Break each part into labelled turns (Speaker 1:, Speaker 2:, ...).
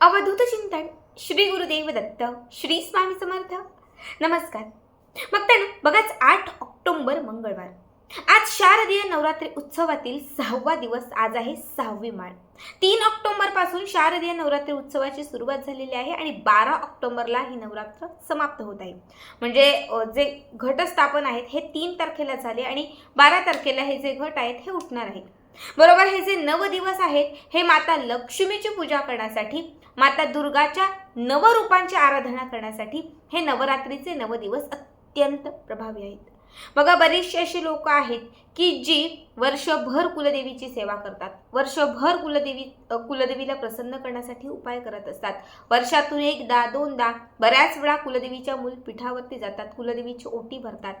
Speaker 1: अवधूत चिंतन श्री गुरुदेव दत्त श्री स्वामी समर्थ. नमस्कार. मग तर बघाच आठ ऑक्टोंबर मंगळवार. आज शारदीय नवरात्री उत्सवातील सहावा दिवस आज आहे सहावी माळ. तीन ऑक्टोबरपासून शारदीय नवरात्री उत्सवाची सुरुवात झालेली आहे आणि बारा ऑक्टोबरला ही नवरात्र समाप्त होत आहे. म्हणजे जे घटस्थापन आहेत हे तीन तारखेला झाले आणि बारा तारखेला हे जे घट आहेत हे उठणार आहेत. बरोबर हे जे नव दिवस आहेत हे माता लक्ष्मीची पूजा करण्यासाठी माता दुर्गाच्या नवरूपांची आराधना करण्यासाठी हे नवरात्रीचे नव दिवस अत्यंत प्रभावी आहेत. बघा बरीचशी अशी लोक आहेत की जी वर्षभर कुलदेवीची सेवा करतात. वर्षभर कुलदेवी कुलदेवीला प्रसन्न करण्यासाठी उपाय करत असतात. वर्षातून एकदा दोनदा बऱ्याच वेळा कुलदेवीच्या मूल पीठावरती जातात कुलदेवीची ओटी भरतात.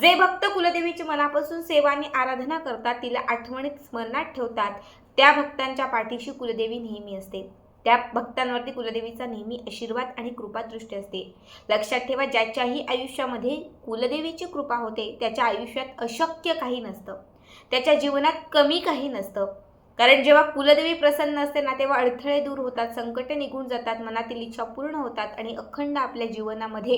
Speaker 1: जे भक्त कुलदेवीची मनापासून सेवा आणि आराधना करतात तिला आठवणीत स्मरणात ठेवतात. त्या भक्तांच्या पाठीशी कुलदेवी नेहमी असते. त्या भक्तांवरती कुलदेवीचा नेहमी आशीर्वाद आणि कृपादृष्टी असते. लक्षात ठेवा ज्याच्याही आयुष्यामध्ये कुलदेवीची कृपा होते त्याच्या आयुष्यात अशक्य काही नसतं. त्याच्या जीवनात कमी काही नसतं. कारण जेव्हा कुलदेवी प्रसन्न असते ना तेव्हा अडथळे दूर होतात संकटे निघून जातात मनातील इच्छा पूर्ण होतात आणि अखंड आपल्या जीवनामध्ये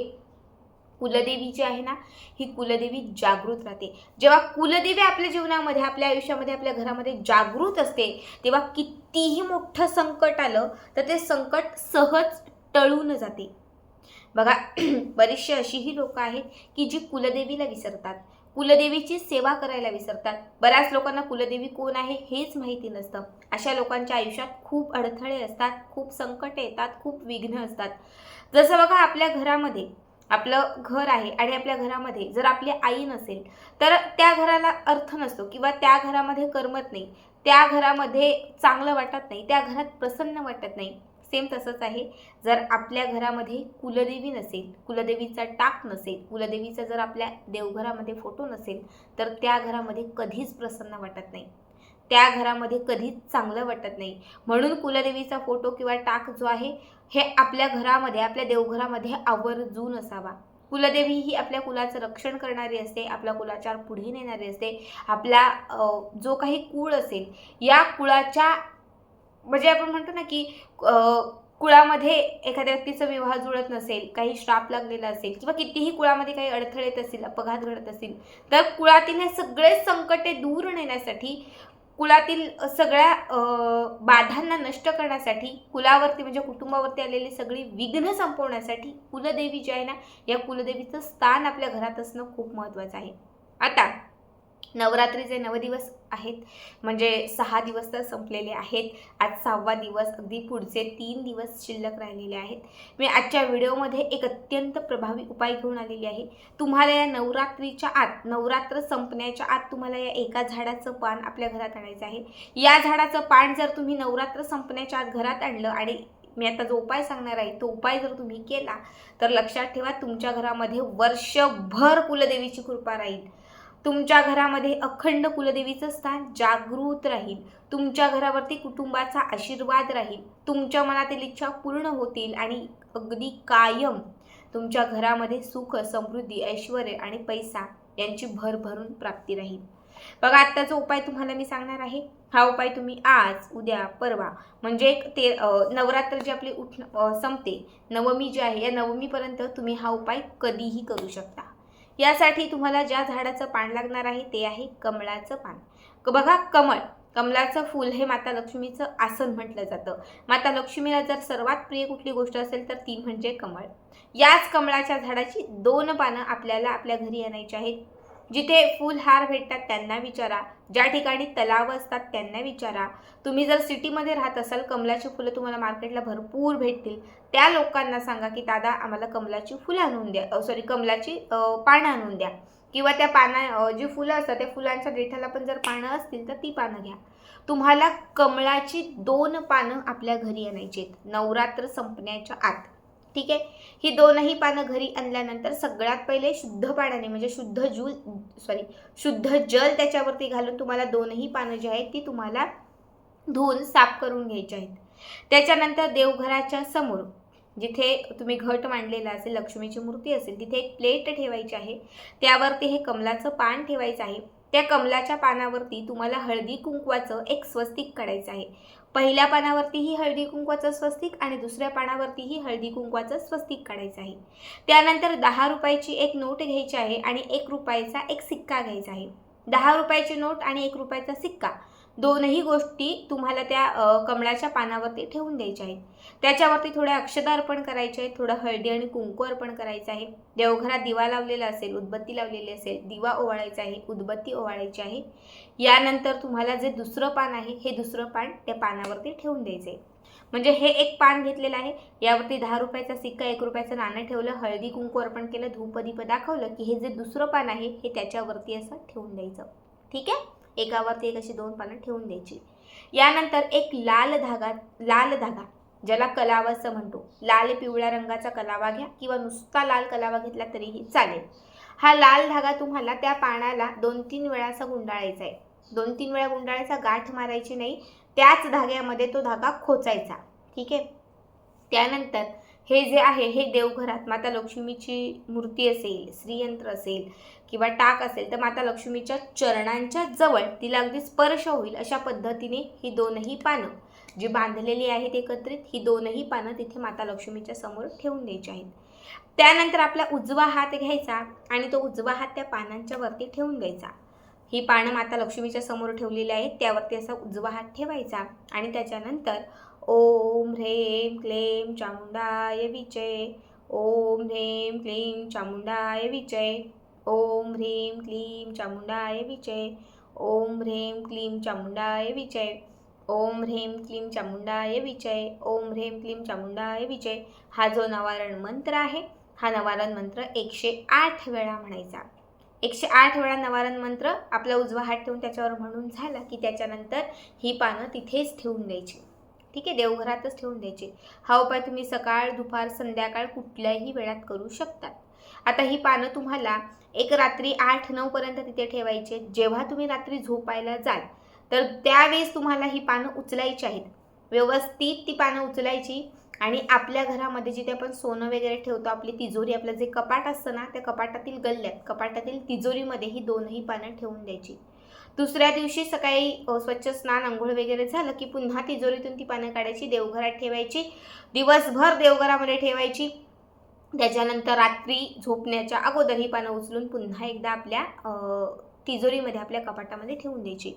Speaker 1: कुलदेवी जी आहे ना ही कुलदेवी जागृत राहते. जेव्हा कुलदेवी आपल्या जीवनामध्ये आपल्या आयुष्यामध्ये आपल्या घरामध्ये जागृत असते तेव्हा कितीही मोठं संकट आलं तर ते संकट सहज टळून जाते. बघा बरीचशी अशीही लोक आहेत की जी कुलदेवीला विसरतात. कुलदेवीची सेवा करायला विसरतात. बऱ्याच लोकांना कुलदेवी कोण आहे हेच माहिती नसतं. अशा लोकांच्या आयुष्यात खूप अडथळे असतात खूप संकट येतात खूप विघ्न असतात. जसं बघा आपल्या घरामध्ये आपलं घर आहे आणि आपल्या घरामध्ये जर आपली आई नसेल तर त्या घराला अर्थ नसतो किंवा त्या घरामध्ये करमत नाही. त्या घरामध्ये चांगलं वाटत नाही त्या घरात प्रसन्न वाटत नाही. सेम तसंच आहे. जर आपल्या घरामध्ये कुलदेवी नसेल कुलदेवीचा टाक नसेल कुलदेवीचा जर आपल्या देवघरामध्ये फोटो नसेल तर त्या घरामध्ये कधीच प्रसन्न वाटत नाही. त्या घरामध्ये कधीच चांगलं वाटत नाही. म्हणून कुलदेवीचा फोटो किंवा टाक जो आहे हे आपल्या घरामध्ये आपल्या देवघरामध्ये आवर्जून असावा. कुलदेवी ही आपल्या कुलाचं रक्षण करणारी असते आपल्या कुलाचार पुढे नेणारी असते. आपला जो काही कुळ असेल या कुळाच्या म्हणजे आपण म्हणतो ना की कुळामध्ये एखाद्या व्यक्तीचा विवाह जुळत नसेल काही श्राप लागलेला असेल किंवा कितीही कुळामध्ये काही अडथळे येत असतील अपघात घडत असतील तर कुळातील हे सगळे संकटे दूर नेण्यासाठी कुलातील सगळ्या बाधांना नष्ट करण्यासाठी कुलावरती म्हणजे कुटुंबावरती आलेली सगळी विघ्न संपवण्यासाठी कुलदेवी जी आहे ना या कुलदेवीचं स्थान आपल्या घरात असणं खूप महत्त्वाचं आहे. आता नवरात्रीचे नव दिवस आहेत. म्हणजे सहा दिवस तर संपलेले आहेत. आज सहावा दिवस. अगदी पुढचे तीन दिवस शिल्लक राहिलेले आहेत. मी आजच्या व्हिडिओमध्ये एक अत्यंत प्रभावी उपाय घेऊन आलेली आहे. तुम्हाला या नवरात्रीच्या आत नवरात्र संपण्याच्या आत तुम्हाला या एका झाडाचं पान आपल्या घरात आणायचं आहे. या झाडाचं पान जर तुम्ही नवरात्र संपण्याच्या आत घरात आणलं आणि मी आता जो उपाय सांगणार आहे तो उपाय जर तुम्ही केला तर लक्षात ठेवा तुमच्या घरामध्ये वर्षभर कुलदेवीची कृपा राहील. तुमच्या घरामध्ये अखंड कुलदेवीचं स्थान जागृत राहील. तुमच्या घरावरती कुटुंबाचा आशीर्वाद राहील. तुमच्या मनातील इच्छा पूर्ण होतील आणि अगदी कायम तुमच्या घरामध्ये सुख समृद्धी ऐश्वर आणि पैसा यांची भरभरून प्राप्ती राहील. बघा आत्ताचा उपाय तुम्हाला मी सांगणार आहे. हा उपाय तुम्ही आज उद्या परवा म्हणजे एक ते नवरात्र जी आपली उठ संपते नवमी जी आहे या नवमीपर्यंत तुम्ही हा उपाय कधीही करू शकता. यासाठी तुम्हाला ज्या झाडाचं पान लागणार आहे ते आहे कमळाचं पान. बघा कमळ. कमळाचं फूल हे माता लक्ष्मीचं आसन म्हटलं जातं. माता लक्ष्मीला जर सर्वात प्रिय कुठली गोष्ट असेल तर ती म्हणजे कमळ. याच कमळाच्या झाडाची दोन पानं आपल्याला आपल्या घरी आणायची आहेत. जिथे फुल हार भेटतात त्यांना विचारा. ज्या ठिकाणी तलाव असतात त्यांना विचारा. तुम्ही जर सिटीमध्ये राहत असाल कमलाची फुलं तुम्हाला मार्केटला भरपूर भेटतील. त्या लोकांना सांगा की दादा आम्हाला कमलाची फुलं आणून द्या. सॉरी कमलाची पानं आणून द्या. किंवा त्या पाना जी फुलं असतात त्या फुलांच्या देठाला पण जर पानं असतील तर ती पानं घ्या. तुम्हाला कमळाची दोन पानं आपल्या घरी आणायची आहेत. नवरात्र संपण्याच्या आत. ठीक आहे? ही दोनही पानं घरी आणल्यानंतर सगळ्यात पहिले शुद्ध पाण्याने म्हणजे शुद्ध जूल सॉरी शुद्ध जल त्याच्यावरती घालून तुम्हाला दोनही पानं जी आहेत ती तुम्हाला धुवून साफ करून घ्यायची आहेत. त्याच्यानंतर देवघराच्या समोर जिथे तुम्ही घट मांडलेला असेल लक्ष्मीची मूर्ती असेल तिथे एक प्लेट ठेवायची आहे. त्यावरती हे कमलाचं पान ठेवायचं आहे. त्या कमलाच्या पानावरती तुम्हाला हळदी कुंकवाचं एक स्वस्तिक काढायचं आहे. पहिल्या पानावरतीही हळदी कुंकवाचं स्वस्तिक आणि दुसऱ्या पानावरतीही हळदी कुंकवाचं स्वस्तिक काढायचं आहे. त्यानंतर दहा रुपयाची एक नोट घ्यायची आहे आणि एक रुपयाचा एक सिक्का घ्यायचा आहे. दहा रुपयाची नोट आणि एक रुपयाचा सिक्का. दोनही गोष्टी तुम्हाला त्या कमळाच्या पानावरती ठेवून द्यायच्या आहेत. त्याच्यावरती थोडे अक्षदा अर्पण करायचे आहेत थोडं हळदी आणि कुंकू अर्पण करायचं आहे. देवघरात दिवा लावलेला असेल उदबत्ती लावलेली असेल दिवा ओवाळायचा आहे उदबत्ती ओवाळायची आहे. यानंतर तुम्हाला जे दुसरं पान आहे हे दुसरं पान त्या पानावरती ठेवून द्यायचं आहे. म्हणजे हे एक पान घेतलेलं आहे. यावरती दहा रुपयाचा सिक्का एक रुपयाचं नाणं ठेवलं हळदी कुंकू अर्पण केलं धूपदीप दाखवलं की हे जे दुसरं पान आहे हे त्याच्यावरती असं ठेवून द्यायचं. ठीक आहे? एकावरती एक अशी दोन पानं ठेवून द्यायची. यानंतर एक लाल धागा लाल धागा ज्याला कलावा असं म्हणतो. लाल पिवळ्या रंगाचा कलावा घ्या किंवा नुसता लाल कलावा घेतला तरीही चालेल. हा लाल धागा तुम्हाला त्या पानाला दोन तीन वेळा असा गुंडाळायचा आहे. दोन तीन वेळा गुंडाळायचा गाठ मारायची नाही. त्याच धाग्यामध्ये तो धागा खोचायचा. ठीक आहे? त्यानंतर हे जे आहे हे देवघरात माता लक्ष्मीची मूर्ती असेल श्रीयंत्र असेल किंवा टाक असेल तर माता लक्ष्मीच्या चरणांच्या जवळ तिला अगदी स्पर्श होईल अशा पद्धतीने ही दोनही पानं जी बांधलेली आहेत एकत्रित ही दोनही पानं तिथे माता लक्ष्मीच्या समोर ठेवून द्यायची आहेत. त्यानंतर आपला उजवा हात घ्यायचा आणि तो उजवा हात त्या पानांच्या वरती ठेवून द्यायचा. ही पानं माता लक्ष्मीच्या समोर ठेवलेली आहेत. त्यावरती असा उजवा हात ठेवायचा आणि त्याच्यानंतर ओम ह्रेम क्लेम चामुंडाय विचय ओम ह्रेम क्लीम चामुंडाय विचय ओम ह्रीम क्लीम चामुंडाय विचय ओम ह्रेम क्लीम चामुंडाय विचय ओम ह्रेम क्लीम चामुंडाय विचय ओम ह्रेम क्लीम चामुंडाय विचय हा जो नवारण मंत्र आहे हा नवारण मंत्र एकशे आठ वेळा म्हणायचा. एकशे आठ वेळा नवारण मंत्र आपला उजवा हात ठेवून त्याच्यावर म्हणून झाला की त्याच्यानंतर ही पानं तिथेच ठेवून द्यायची. ठीक आहे? देवघरातच ठेवून द्यायची. हा उपाय तुम्ही सकाळ दुपार संध्याकाळ कुठल्याही वेळात करू शकतात. आता ही पानं तुम्हाला एक रात्री आठ नऊपर्यंत तिथे ठेवायचे जेव्हा तुम्ही रात्री झोपायला जाल तर त्यावेळेस तुम्हाला ही पानं उचलायची आहेत. व्यवस्थित ती पानं उचलायची. आणि आपल्या घरामध्ये जिथे आपण सोनं वगैरे ठेवतो आपली तिजोरी आपलं जे कपाट असतं ना त्या कपाटातील गल्ल्यात कपाटातील तिजोरीमध्ये ही दोनही पानं ठेवून द्यायची. दुसऱ्या दिवशी सकाळी स्वच्छ स्नान आंघोळ वगैरे झालं की पुन्हा तिजोरीतून ती पानं काढायची देवघरात ठेवायची. दिवसभर देवघरामध्ये ठेवायची. त्याच्यानंतर रात्री झोपण्याच्या अगोदर ही पानं उचलून पुन्हा एकदा आपल्या तिजोरीमध्ये आपल्या कपाटामध्ये ठेवून द्यायची.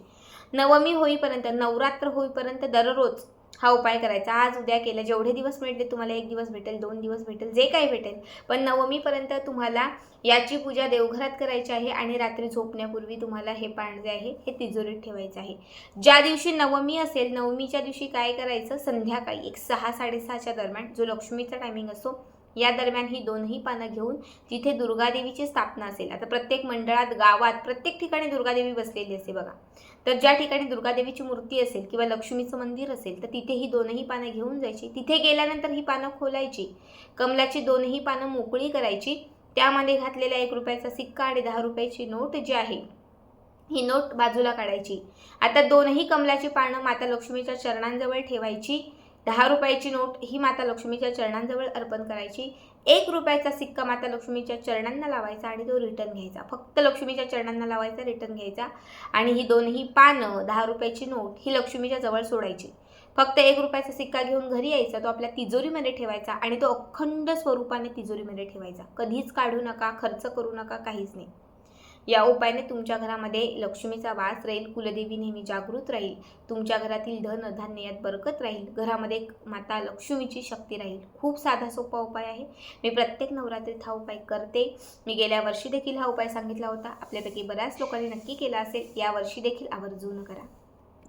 Speaker 1: नवमी होईपर्यंत नवरात्र होईपर्यंत दररोज हा उपाय करायचा. आज उद्या केलं जेवढे दिवस मिळते तुम्हाला एक दिवस भेटेल दोन दिवस भेटेल जे काही भेटेल. पण नवमीपर्यंत तुम्हाला याची पूजा देवघरात करायची आहे आणि रात्री झोपण्यापूर्वी तुम्हाला हे पान जे आहे हे तिजोरीत ठेवायचं आहे. ज्या दिवशी नवमी असेल नवमीच्या दिवशी काय करायचं? संध्याकाळी एक सहा साडेसहाच्या दरम्यान जो लक्ष्मीचा टायमिंग असतो या दरम्यान ही दोनही पानं घेऊन जिथे दुर्गादेवीची स्थापना असेल आता प्रत्येक मंडळात गावात प्रत्येक ठिकाणी दुर्गादेवी बसलेली असते बघा. तर ज्या ठिकाणी दुर्गादेवीची मूर्ती असेल किंवा लक्ष्मीचं मंदिर असेल तर तिथे ही दोनही पानं घेऊन जायची. तिथे गेल्यानंतर ही पानं खोलायची. कमलाची दोनही पानं मोकळी करायची. त्यामध्ये घातलेला एक रुपयाचा सिक्का आणि दहा रुपयाची नोट जी आहे ही नोट बाजूला काढायची. आता दोनही कमलाची पानं माता लक्ष्मीच्या चरणांजवळ ठेवायची. दहा रुपयाची नोट ही माता लक्ष्मीच्या चरणांजवळ अर्पण करायची. एक रुपयाचा सिक्का माता लक्ष्मीच्या चरणांना लावायचा आणि तो रिटर्न घ्यायचा. फक्त लक्ष्मीच्या चरणांना लावायचा रिटर्न घ्यायचा. आणि ही दोनही पानं दहा रुपयाची नोट ही लक्ष्मीच्या जवळ सोडायची. फक्त एक रुपयाचा सिक्का घेऊन घरी यायचा तो आपल्या तिजोरीमध्ये ठेवायचा आणि तो अखंड स्वरूपाने तिजोरीमध्ये ठेवायचा. कधीच काढू नका खर्च करू नका काहीच नाही. या उपायाने तुमच्या घरामध्ये लक्ष्मीचा वास राहील कुलदेवी नेहमी जागृत राहील तुमच्या घरातील धन धान्य यात बरकत राहील घरामध्ये एक माता लक्ष्मीची शक्ती राहील. खूप साधा सोपा उपाय आहे. मी प्रत्येक नवरात्रीत हा उपाय करते. मी गेल्या वर्षी देखील हा उपाय सांगितला होता. आपल्यापैकी बऱ्याच लोकांनी नक्की केला असेल. या वर्षी देखील आवर्जून करा.